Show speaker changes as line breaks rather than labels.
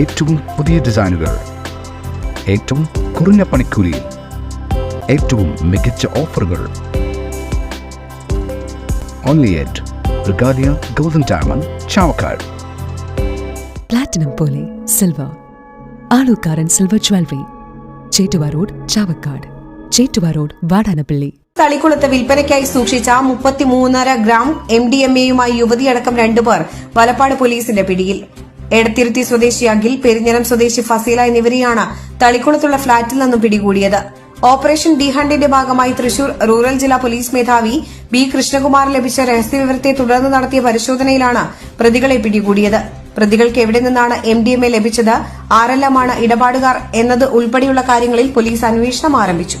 ഏറ്റവും പുതിയ ഡിസൈനുകൾ ഏറ്റവും കുറഞ്ഞ പണിക്കൂലിയിൽ ഏറ്റവും മികച്ച ഓഫറുകൾ. Only at Regalia golden diamond Chavakkad
platinum പോലെ silver Alookkaran silver jewellery Chettuva road Chavakkad Chettuva road Vadanappally.
തളിക്കുളത്ത് വിൽപ്പനയ്ക്കായി സൂക്ഷിച്ച മുപ്പത്തിമൂന്നര ഗ്രാം എം ഡി എം എയുമായി യുവതിയടക്കം രണ്ടുപേർ വലപ്പാട് പോലീസിന്റെ പിടിയിൽ. എടത്തിരുത്തി സ്വദേശി അഖിൽ പെരിഞ്ഞനം സ്വദേശി ഫസീല എന്നിവരെയാണ് തളിക്കുളത്തുള്ള ഫ്ളാറ്റിൽ നിന്നും പിടികൂടിയത്. ഓപ്പറേഷൻ ഡി ഹണ്ടിന്റെ ഭാഗമായി തൃശൂർ റൂറൽ ജില്ലാ പോലീസ് മേധാവി ബി കൃഷ്ണകുമാർ ലഭിച്ച രഹസ്യവിവരത്തെ തുടർന്ന് നടത്തിയ പരിശോധനയിലാണ് പ്രതികളെ പിടികൂടിയത്. പ്രതികൾക്ക് എവിടെ നിന്നാണ് എം ഡി എം എ ലഭിച്ചത്? ആരെല്ലാമാണ് ഇടപാടുകാർ എന്നത് ഉൾപ്പെടെയുള്ള കാര്യങ്ങളിൽ പോലീസ് അന്വേഷണം ആരംഭിച്ചു.